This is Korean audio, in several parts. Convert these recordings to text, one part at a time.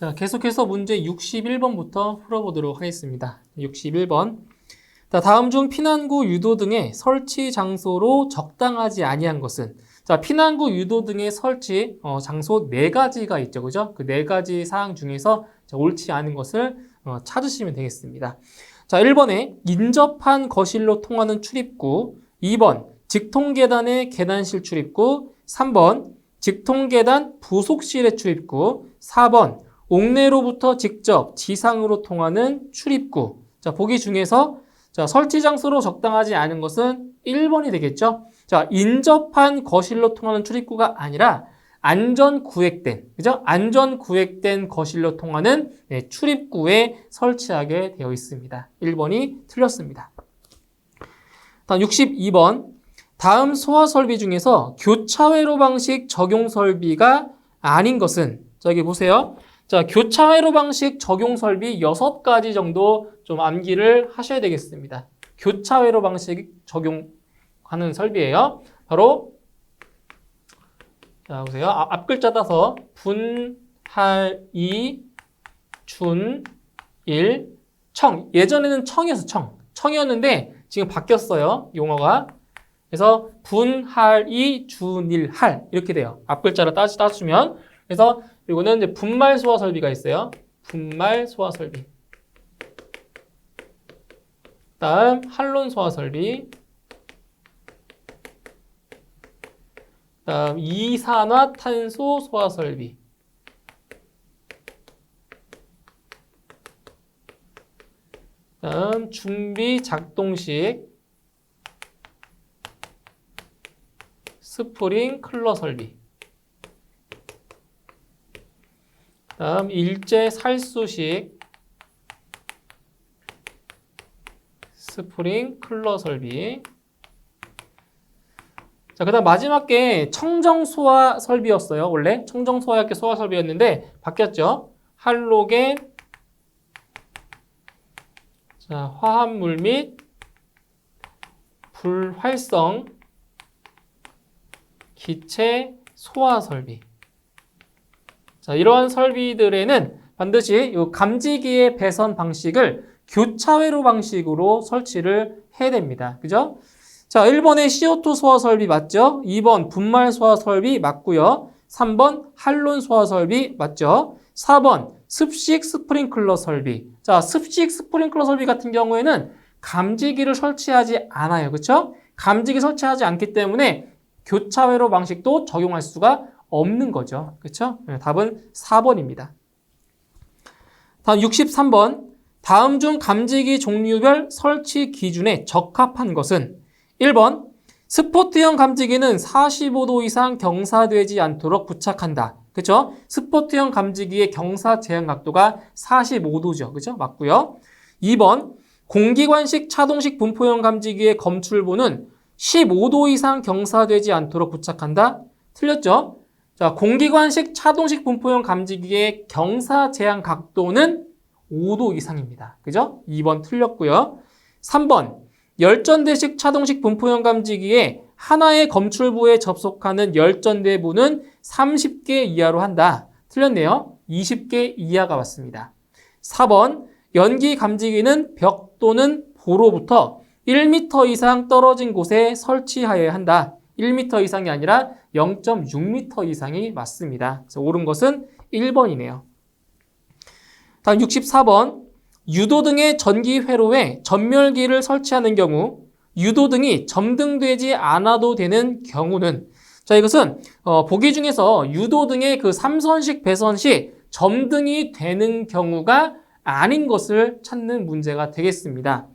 자, 계속해서 문제 61번부터 풀어보도록 하겠습니다. 61번. 자, 다음 중 피난구 유도 등의 설치 장소로 적당하지 아니한 것은 자, 피난구 유도 등의 설치 어, 장소 네 가지가 있죠. 그죠? 그 네 가지 사항 중에서 자, 옳지 않은 것을 어, 찾으시면 되겠습니다. 자, 1번에 인접한 거실로 통하는 출입구, 2번 직통 계단의 계단실 출입구, 3번 직통 계단 부속실의 출입구, 4번 옥내로부터 직접 지상으로 통하는 출입구. 자, 보기 중에서 자, 설치 장소로 적당하지 않은 것은 1번이 되겠죠. 자, 인접한 거실로 통하는 출입구가 아니라 안전 구획된, 그죠? 안전 구획된 거실로 통하는 네, 출입구에 설치하게 되어 있습니다. 1번이 틀렸습니다. 다음 62번. 다음 소화 설비 중에서 교차회로 방식 적용 설비가 아닌 것은 자, 여기 보세요. 자, 교차 회로 방식 적용 설비 6가지 정도 좀 암기를 하셔야 되겠습니다. 교차 회로 방식 적용하는 설비예요. 바로 자, 보세요. 아, 앞 글자 따서 분, 할, 이, 준, 일, 청. 예전에는 청이었어, 청. 청이었는데 지금 바뀌었어요. 용어가. 그래서 분, 할, 이, 준, 일, 할 이렇게 돼요. 앞 글자를 따, 따주면 그래서 이거는 이제 분말 소화 설비가 있어요. 분말 소화 설비. 다음 한론 소화 설비. 다음 이산화탄소 소화 설비. 다음 준비 작동식 스프링 클러 설비. 다음 일제 살수식 스프링 클러 설비. 자, 그 다음 마지막 게 청정 소화 설비였어요. 원래 청정 소화약계 소화 설비였는데 바뀌었죠. 할로겐 자, 화합물 및 불활성 기체 소화 설비. 자, 이러한 설비들에는 반드시 이 감지기의 배선 방식을 교차회로 방식으로 설치를 해야 됩니다. 그죠? 자, 1번의 CO2 소화 설비 맞죠? 2번 분말 소화 설비 맞고요. 3번 할론 소화 설비 맞죠? 4번 습식 스프링클러 설비. 자, 습식 스프링클러 설비 같은 경우에는 감지기를 설치하지 않아요. 그렇죠? 감지기 설치하지 않기 때문에 교차회로 방식도 적용할 수가 없는 거죠. 그렇죠? 네, 답은 4번입니다. 다음 63번. 다음 중 감지기 종류별 설치 기준에 적합한 것은 1번 스포트형 감지기는 45도 이상 경사되지 않도록 부착한다. 그렇죠? 스포트형 감지기의 경사 제한 각도가 45도죠. 그렇죠? 맞고요. 2번 공기관식 차동식 분포형 감지기의 검출부는 15도 이상 경사되지 않도록 부착한다. 틀렸죠? 자, 공기관식 차동식 분포형 감지기의 경사 제한 각도는 5도 이상입니다. 그죠? 2번 틀렸고요. 3번 열전대식 차동식 분포형 감지기에 하나의 검출부에 접속하는 열전대부는 30개 이하로 한다. 틀렸네요. 20개 이하가 맞습니다. 4번 연기 감지기는 벽 또는 보로부터 1m 이상 떨어진 곳에 설치하여야 한다. 1m 이상이 아니라 0.6m 이상이 맞습니다. 그래서 옳은 것은 1번이네요. 다음 64번 유도 등의 전기 회로에 전멸기를 설치하는 경우 유도 등이 점등되지 않아도 되는 경우는 자 이것은 어, 보기 중에서 유도 등의 그 삼선식 배선 시 점등이 되는 경우가 아닌 것을 찾는 문제가 되겠습니다.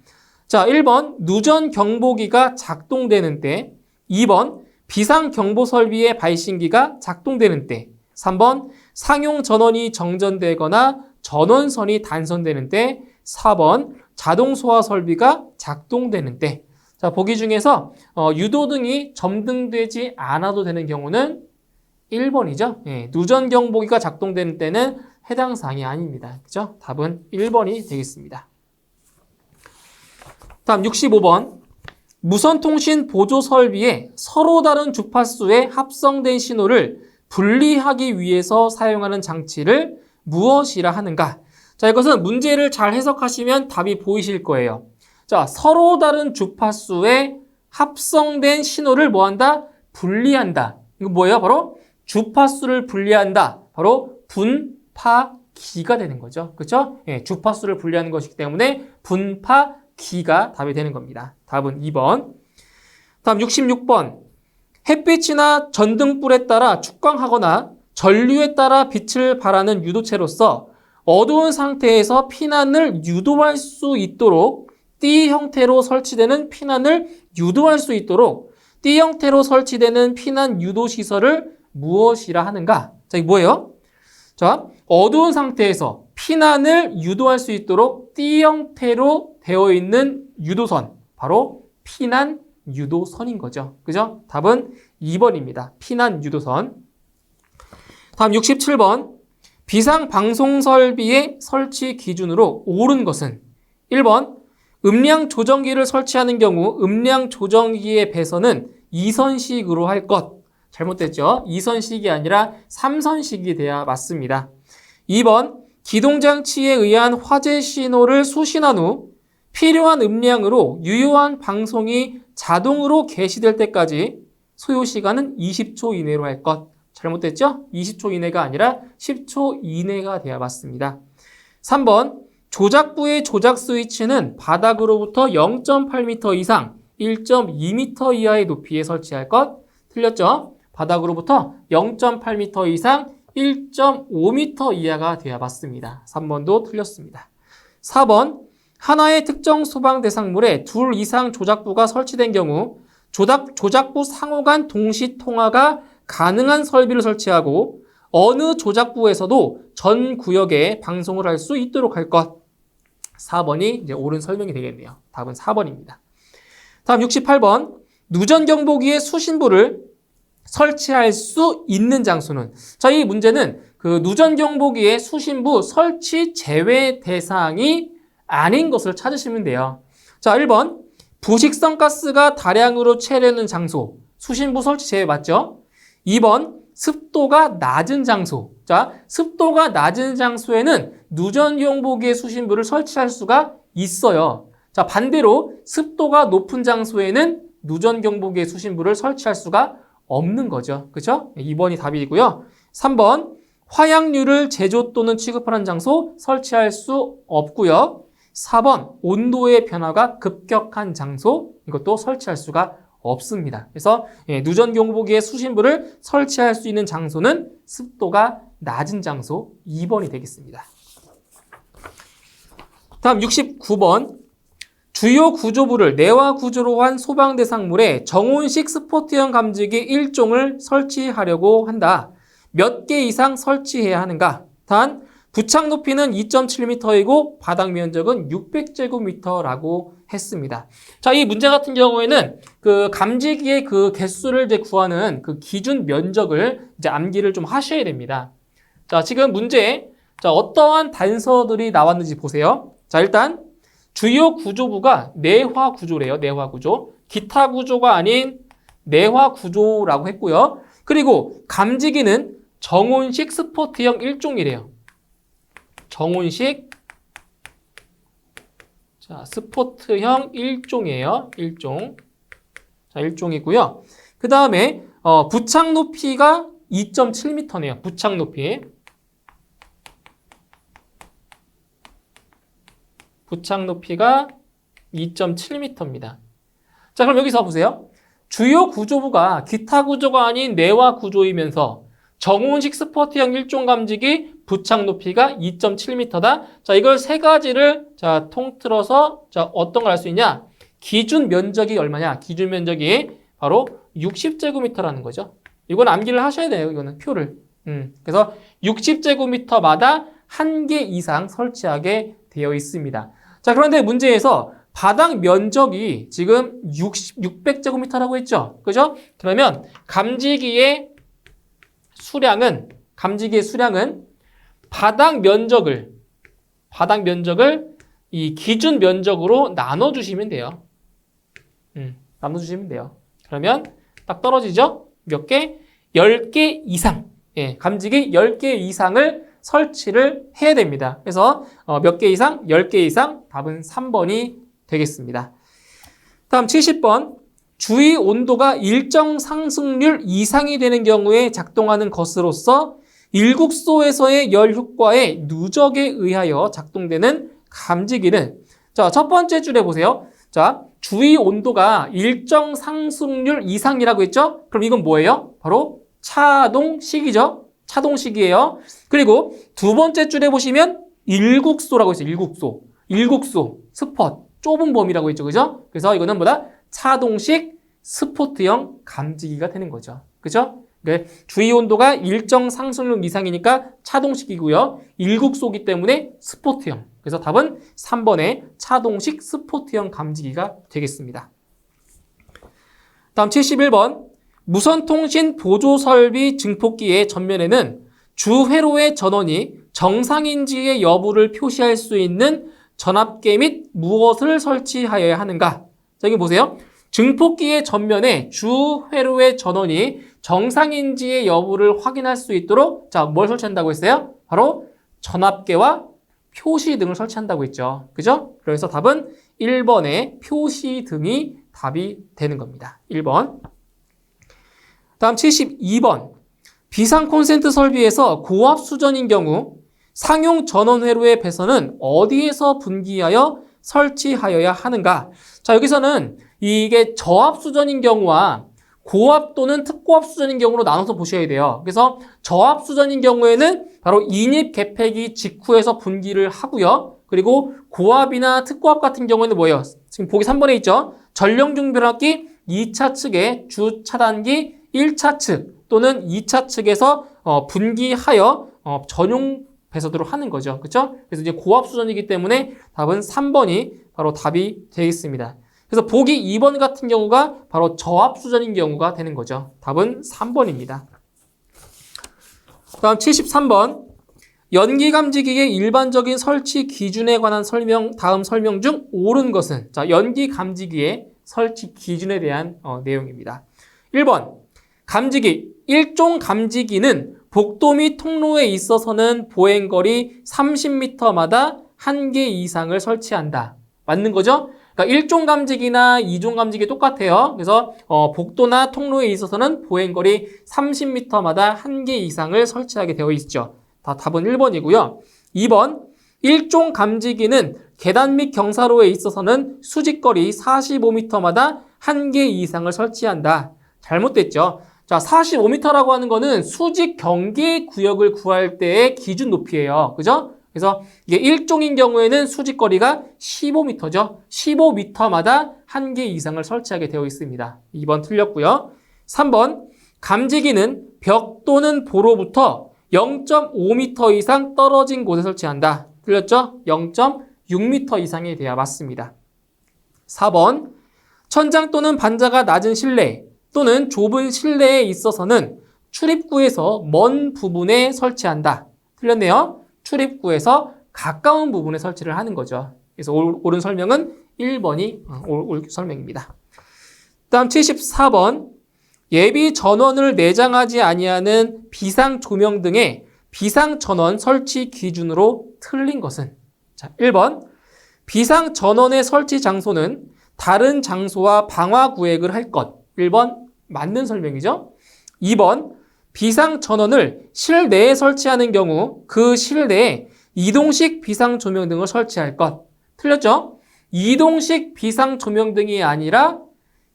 자 1번 누전 경보기가 작동되는 때 2번 비상 경보 설비의 발신기가 작동되는 때 3번 상용 전원이 정전되거나 전원선이 단선되는 때 4번 자동 소화 설비가 작동되는 때 자, 보기 중에서 어, 유도등이 점등되지 않아도 되는 경우는 1번이죠. 예, 누전 경보기가 작동되는 때는 해당 사항이 아닙니다. 그죠? 답은 1번이 되겠습니다. 다음 65번. 무선통신 보조 설비에 서로 다른 주파수에 합성된 신호를 분리하기 위해서 사용하는 장치를 무엇이라 하는가? 자, 이것은 문제를 잘 해석하시면 답이 보이실 거예요. 자, 서로 다른 주파수에 합성된 신호를 뭐한다? 분리한다. 이거 뭐예요? 바로 주파수를 분리한다. 바로 분파기가 되는 거죠. 그렇죠? 예, 주파수를 분리하는 것이기 때문에 분파 기가 답이 되는 겁니다. 답은 2번. 다음 66번. 햇빛이나 전등불에 따라 축광하거나 전류에 따라 빛을 발하는 유도체로서 어두운 상태에서 피난을 유도할 수 있도록 띠 형태로 설치되는 피난을 유도할 수 있도록 띠 형태로 설치되는 피난 유도 시설을 무엇이라 하는가? 자, 이게 뭐예요? 자, 어두운 상태에서 피난을 유도할 수 있도록 띠 형태로 되어 있는 유도선. 바로 피난 유도선인 거죠. 그죠? 답은 2번입니다. 피난 유도선. 다음 67번. 비상 방송 설비의 설치 기준으로 옳은 것은 1번 음량 조정기를 설치하는 경우 음량 조정기의 배선은 2선식으로 할 것. 잘못됐죠? 2선식이 아니라 3선식이 돼야 맞습니다. 2번 기동장치에 의한 화재 신호를 수신한 후 필요한 음량으로 유효한 방송이 자동으로 개시될 때까지 소요 시간은 20초 이내로 할 것. 잘못됐죠? 20초 이내가 아니라 10초 이내가 돼야 맞습니다. 3번 조작부의 조작 스위치는 바닥으로부터 0.8m 이상 1.2m 이하의 높이에 설치할 것. 틀렸죠? 바닥으로부터 0.8m 이상 1.5m 이하가 돼야 맞습니다. 3번도 틀렸습니다. 4번 하나의 특정 소방 대상물에 둘 이상 조작부가 설치된 경우 조작, 조작부 상호 간 동시 통화가 가능한 설비를 설치하고 어느 조작부에서도 전 구역에 방송을 할 수 있도록 할 것. 4번이 이제 옳은 설명이 되겠네요. 답은 4번입니다. 다음 68번. 누전 경보기의 수신부를 설치할 수 있는 장소는 자, 이 문제는 그 누전 경보기의 수신부 설치 제외 대상이 아닌 것을 찾으시면 돼요. 자, 1번. 부식성 가스가 다량으로 채려는 장소. 수신부 설치 제외 맞죠? 2번. 습도가 낮은 장소. 자, 습도가 낮은 장소에는 누전 경보기의 수신부를 설치할 수가 있어요. 자, 반대로 습도가 높은 장소에는 누전 경보기의 수신부를 설치할 수가 없는 거죠. 그죠? 2번이 답이고요. 3번. 화약류를 제조 또는 취급하는 장소 설치할 수 없고요. 4번. 온도의 변화가 급격한 장소 이것도 설치할 수가 없습니다. 그래서 예, 누전 경보기의 수신부를 설치할 수 있는 장소는 습도가 낮은 장소 2번이 되겠습니다. 다음 69번. 주요 구조부를 내화 구조로 한 소방 대상물에 정온식 스포트형 감지기 1종을 설치하려고 한다. 몇 개 이상 설치해야 하는가? 단 부착 높이는 2.7m이고 바닥 면적은 600제곱미터라고 했습니다. 자, 이 문제 같은 경우에는 그 감지기의 그 개수를 이제 구하는 그 기준 면적을 이제 암기를 좀 하셔야 됩니다. 자, 지금 문제 자, 어떠한 단서들이 나왔는지 보세요. 자, 일단 주요 구조부가 내화 구조래요. 내화 구조. 기타 구조가 아닌 내화 구조라고 했고요. 그리고 감지기는 정온식 스포트형 1종이래요. 정온식 자, 스포트형 1종이에요. 1종. 자, 1종이고요. 그 다음에 어, 부착 높이가 2.7m네요. 부착 높이. 부착 높이가 2.7m입니다. 자, 그럼 여기서 보세요. 주요 구조부가 기타 구조가 아닌 내화 구조이면서 정온식 스포트형 1종 감지기 부착 높이가 2.7m다. 자, 이걸 세 가지를 자, 통틀어서 자, 어떤 걸 알 수 있냐? 기준 면적이 얼마냐? 기준 면적이 바로 60제곱미터라는 거죠. 이건 암기를 하셔야 돼요. 이거는 표를. 음, 그래서 60제곱미터마다 한 개 이상 설치하게 되어 있습니다. 자, 그런데 문제에서 바닥 면적이 지금 60, 600제곱미터라고 했죠. 그죠? 그러면 감지기의 수량은, 감지기의 수량은 바닥 면적을, 바닥 면적을 이 기준 면적으로 나눠 주시면 돼요. 음, 나눠 주시면 돼요. 그러면 딱 떨어지죠? 몇 개? 10개 이상. 예, 감지기 10개 이상을 설치를 해야 됩니다. 그래서 어, 몇 개 이상? 10개 이상? 답은 3번이 되겠습니다. 다음 70번. 주위 온도가 일정 상승률 이상이 되는 경우에 작동하는 것으로서 일국소에서의 열 효과의 누적에 의하여 작동되는 감지기는 자, 첫 번째 줄에 보세요. 자, 주위 온도가 일정 상승률 이상이라고 했죠? 그럼 이건 뭐예요? 바로 차동식이죠? 차동식이에요. 그리고 두 번째 줄에 보시면 일국소라고 있어요. 일국소. 일국소. 스폿. 좁은 범위라고 했죠. 그죠? 그래서 이거는 뭐다? 차동식 스포트형 감지기가 되는 거죠. 그죠? 네, 주위 온도가 일정 상승률 이상이니까 차동식이고요. 일국소기 때문에 스포트형. 그래서 답은 3번의 차동식 스포트형 감지기가 되겠습니다. 다음 71번. 무선통신 보조설비 증폭기의 전면에는 주 회로의 전원이 정상인지의 여부를 표시할 수 있는 전압계 및 무엇을 설치하여야 하는가? 자, 여기 보세요. 증폭기의 전면에 주 회로의 전원이 정상인지의 여부를 확인할 수 있도록 자, 뭘 설치한다고 했어요? 바로 전압계와 표시 등을 설치한다고 했죠. 그죠? 그래서 답은 1번의 표시 등이 답이 되는 겁니다. 1번. 다음 72번. 비상 콘센트 설비에서 고압 수전인 경우 상용 전원 회로의 배선은 어디에서 분기하여 설치하여야 하는가? 자, 여기서는 이게 저압 수전인 경우와 고압 또는 특고압 수전인 경우로 나눠서 보셔야 돼요. 그래서 저압 수전인 경우에는 바로 인입 개폐기 직후에서 분기를 하고요. 그리고 고압이나 특고압 같은 경우에는 뭐예요? 지금 보기 3번에 있죠. 전령중 변압기 2차 측의 주 차단기 1차 측 또는 2차 측에서 어, 분기하여 어, 전용 배서도록 하는 거죠. 그렇죠? 그래서 이제 고압 수전이기 때문에 답은 3번이 바로 답이 되겠습니다. 그래서 보기 2번 같은 경우가 바로 저압 수전인 경우가 되는 거죠. 답은 3번입니다. 다음 73번. 연기 감지기의 일반적인 설치 기준에 관한 설명, 다음 설명 중 옳은 것은? 자, 연기 감지기의 설치 기준에 대한 어, 내용입니다. 1번. 감지기. 일종 감지기는 복도 및 통로에 있어서는 보행거리 30m마다 한 개 이상을 설치한다. 맞는 거죠? 그러니까 1종 감지기나 2종 감지기 똑같아요. 그래서 어, 복도나 통로에 있어서는 보행거리 30m마다 한 개 이상을 설치하게 되어 있죠. 다 답은 1번이고요. 2번 1종 감지기는 계단 및 경사로에 있어서는 수직거리 45m마다 한 개 이상을 설치한다. 잘못됐죠. 자, 45m라고 하는 거는 수직 경계 구역을 구할 때의 기준 높이예요. 그죠? 그래서 이게 1종인 경우에는 수직거리가 15m죠. 15m마다 한 개 이상을 설치하게 되어 있습니다. 2번 틀렸고요. 3번 감지기는 벽 또는 보로부터 0.5m 이상 떨어진 곳에 설치한다. 틀렸죠? 0.6m 이상이 돼야 맞습니다. 4번 천장 또는 반자가 낮은 실내 또는 좁은 실내에 있어서는 출입구에서 먼 부분에 설치한다. 틀렸네요. 출입구에서 가까운 부분에 설치를 하는 거죠. 그래서 옳은 설명은 1번이 올 설명입니다. 다음 74번 예비 전원을 내장하지 아니하는 비상 조명 등의 비상 전원 설치 기준으로 틀린 것은 자, 1번 비상 전원의 설치 장소는 다른 장소와 방화 구획을 할 것. 1번 맞는 설명이죠. 2번 비상 전원을 실내에 설치하는 경우 그 실내에 이동식 비상 조명 등을 설치할 것. 틀렸죠? 이동식 비상 조명 등이 아니라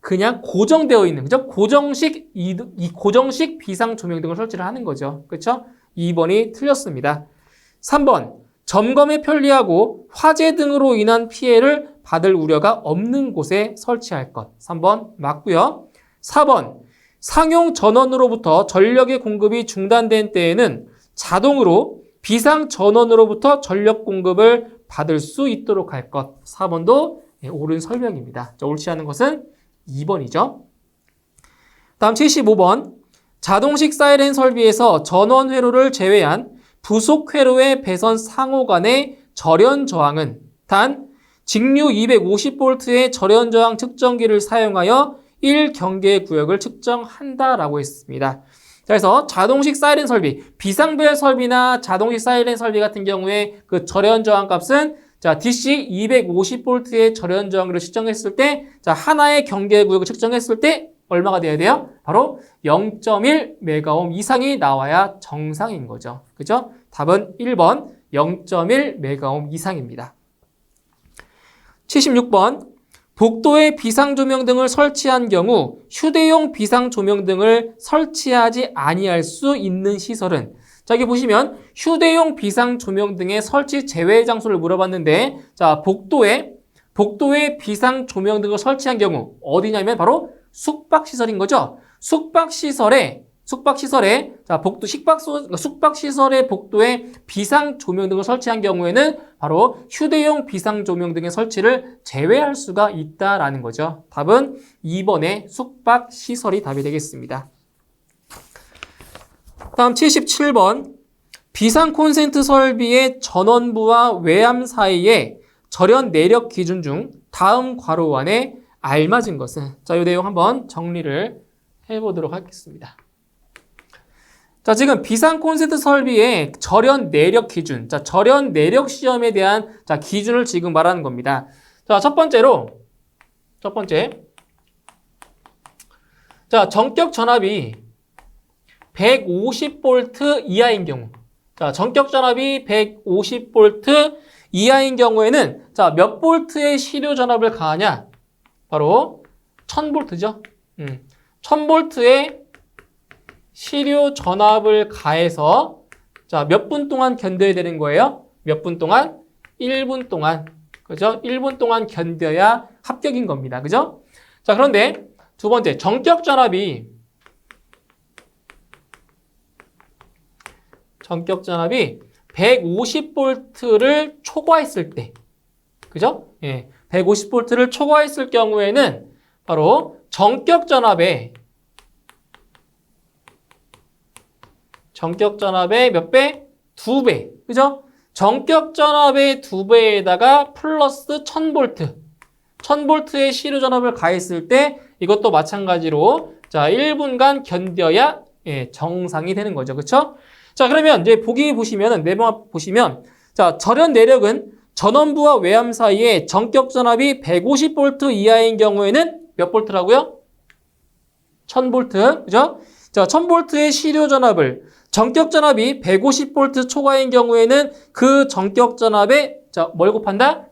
그냥 고정되어 있는 그죠? 고정식 이, 이 고정식 비상 조명 등을 설치를 하는 거죠. 그렇죠? 2번이 틀렸습니다. 3번 점검에 편리하고 화재 등으로 인한 피해를 받을 우려가 없는 곳에 설치할 것. 3번 맞고요. 4번 상용 전원으로부터 전력의 공급이 중단된 때에는 자동으로 비상 전원으로부터 전력 공급을 받을 수 있도록 할 것. 4번도 옳은 설명입니다. 자, 옳지 않은 것은 2번이죠. 다음 75번. 자동식 사이렌 설비에서 전원 회로를 제외한 부속 회로의 배선 상호 간의 절연 저항은 단 직류 250V의 절연 저항 측정기를 사용하여 1경계 구역을 측정한다라고 했습니다. 그래서 자동식 사이렌 설비, 비상벨 설비나 자동식 사이렌 설비 같은 경우에 그 절연 저항 값은 자, DC 250V의 절연 저항을 측정했을 때, 자, 하나의 경계 구역을 측정했을 때 얼마가 돼야 돼요? 바로 0.1 메가옴 이상이 나와야 정상인 거죠. 그죠? 답은 1번 0.1 메가옴 이상입니다. 76번 복도에 비상조명 등을 설치한 경우 휴대용 비상조명 등을 설치하지 아니할 수 있는 시설은 자, 여기 보시면 휴대용 비상조명 등의 설치 제외 장소를 물어봤는데 자, 복도에 복도에 비상조명 등을 설치한 경우 어디냐면 바로 숙박시설인 거죠. 숙박시설에 숙박시설에 자 복도 식박소 숙박시설의 복도에 비상 조명 등을 설치한 경우에는 바로 휴대용 비상 조명 등의 설치를 제외할 수가 있다라는 거죠. 답은 2번의 숙박시설이 답이 되겠습니다. 다음 77번 비상 콘센트 설비의 전원부와 외암 사이에 절연 내력 기준 중 다음 괄호 안에 알맞은 것은 자, 이 내용 한번 정리를 해보도록 하겠습니다. 자, 지금 비상 콘센트 설비의 절연 내력 기준, 자, 절연 내력 시험에 대한 자, 기준을 지금 말하는 겁니다. 자, 첫 번째로, 첫 번째. 자, 전격 전압이 150V 이하인 경우. 자, 전격 전압이 150V 이하인 경우에는 자, 몇 볼트의 시료 전압을 가하냐? 바로 1000V죠. 음. 1000V의 시료 전압을 가해서 자, 몇 분 동안 견뎌야 되는 거예요? 몇 분 동안? 1분 동안. 그죠? 1분 동안 견뎌야 합격인 겁니다. 그죠? 자, 그런데 두 번째, 전격 전압이 전격 전압이 150볼트를 초과했을 때. 그죠? 예. 150볼트를 초과했을 경우에는 바로 전격 전압의 전격 전압의 몇 배? 두 배. 그죠? 전격 전압의 두 배에다가 플러스 1000볼트. 1000볼트의 시료 전압을 가했을 때 이것도 마찬가지로 자, 1분간 견뎌야 예, 정상이 되는 거죠. 그렇죠? 자, 그러면 이제 보기 보시면은 네번 보시면 자, 절연 내력은 전원부와 외암 사이에 전격 전압이 150볼트 이하인 경우에는 몇 볼트라고요? 1000볼트. 그죠? 자, 1000볼트의 시료 전압을 전격 전압이 150볼트 초과인 경우에는 그 전격 전압에 자, 뭘 곱한다?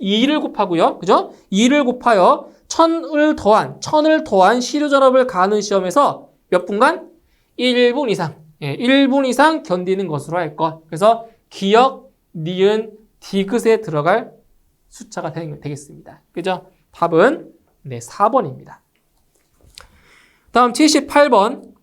2를 곱하고요. 그죠? 2를 곱하여 1000을 더한 1000을 더한 시료 전압을 가하는 시험에서 몇 분간? 1분 이상. 예, 1분 이상 견디는 것으로 할 것. 그래서 기억, 니은, 디귿에 들어갈 숫자가 되겠습니다. 그죠? 답은 네, 4번입니다. 다음 78번.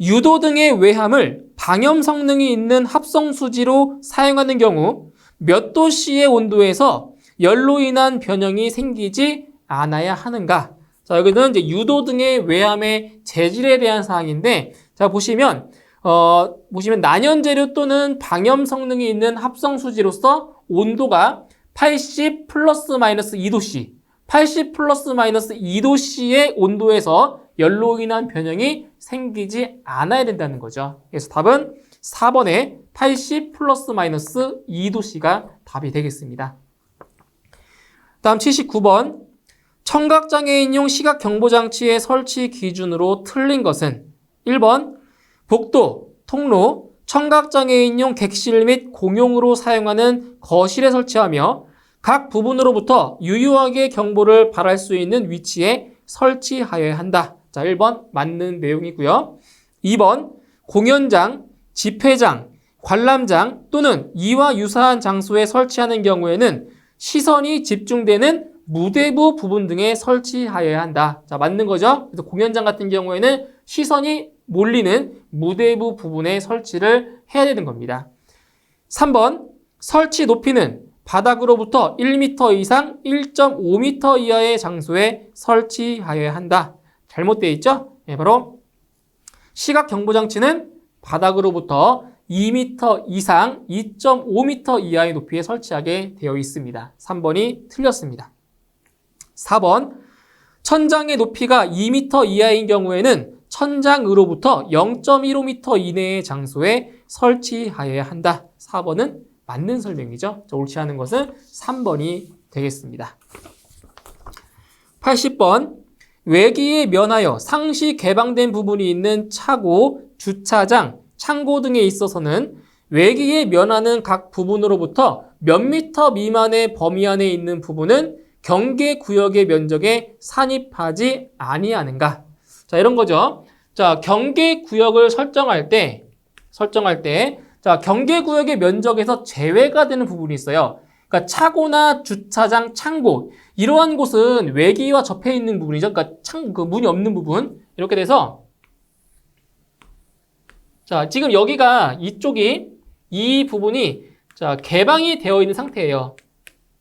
유도 등의 외함을 방염 성능이 있는 합성 수지로 사용하는 경우 몇 도씨의 온도에서 열로 인한 변형이 생기지 않아야 하는가? 자, 여기는 이제 유도 등의 외함의 재질에 대한 사항인데, 자, 보시면, 어, 보시면 난연 재료 또는 방염 성능이 있는 합성 수지로서 온도가 80 플러스 마이너스 2도씨, 80 플러스 마이너스 2도씨의 온도에서 열로 인한 변형이 생기지 않아야 된다는 거죠. 그래서 답은 4번에 80 플러스 마이너스 2도씨가 답이 되겠습니다. 다음 79번. 청각장애인용 시각경보장치의 설치 기준으로 틀린 것은 1번 복도, 통로, 청각장애인용 객실 및 공용으로 사용하는 거실에 설치하며 각 부분으로부터 유효하게 경보를 발할 수 있는 위치에 설치하여야 한다. 자, 1번 맞는 내용이고요. 2번 공연장, 집회장, 관람장 또는 이와 유사한 장소에 설치하는 경우에는 시선이 집중되는 무대부 부분 등에 설치하여야 한다. 자, 맞는 거죠? 그래서 공연장 같은 경우에는 시선이 몰리는 무대부 부분에 설치를 해야 되는 겁니다. 3번 설치 높이는 바닥으로부터 1m 이상 1.5m 이하의 장소에 설치하여야 한다. 잘못되어 있죠? 네, 바로 시각 경보 장치는 바닥으로부터 2m 이상 2.5m 이하의 높이에 설치하게 되어 있습니다. 3번이 틀렸습니다. 4번 천장의 높이가 2m 이하인 경우에는 천장으로부터 0.15m 이내의 장소에 설치하여야 한다. 4번은 맞는 설명이죠. 자, 옳지 않은 것은 3번이 되겠습니다. 80번 외기에 면하여 상시 개방된 부분이 있는 차고, 주차장, 창고 등에 있어서는 외기에 면하는 각 부분으로부터 몇 미터 미만의 범위 안에 있는 부분은 경계 구역의 면적에 산입하지 아니하는가? 자, 이런 거죠. 자, 경계 구역을 설정할 때 설정할 때 자, 경계 구역의 면적에서 제외가 되는 부분이 있어요. 그러니까 차고나 주차장, 창고 이러한 곳은 외기와 접해 있는 부분이죠. 그러니까 창, 그 문이 없는 부분 이렇게 돼서 자 지금 여기가 이쪽이 이 부분이 자 개방이 되어 있는 상태예요.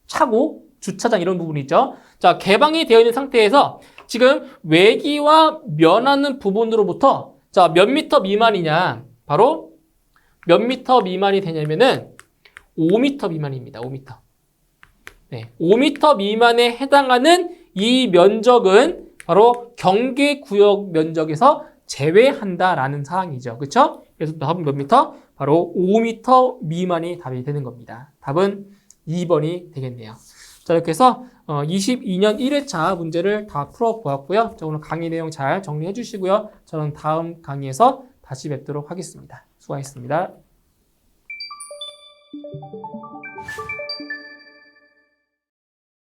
차고, 주차장 이런 부분이 있죠. 자 개방이 되어 있는 상태에서 지금 외기와 면하는 부분으로부터 자 몇 미터 미만이냐 바로 몇 미터 미만이 되냐면은 5미터 미만입니다. 5미터. 네, 5m 미만에 해당하는 이 면적은 바로 경계 구역 면적에서 제외한다라는 사항이죠. 그렇죠? 그래서 답은 몇 미터? 바로 5m 미만이 답이 되는 겁니다. 답은 2번이 되겠네요. 자, 이렇게 해서 어, 22년 1회차 문제를 다 풀어보았고요. 자, 오늘 강의 내용 잘 정리해 주시고요. 저는 다음 강의에서 다시 뵙도록 하겠습니다. 수고하셨습니다.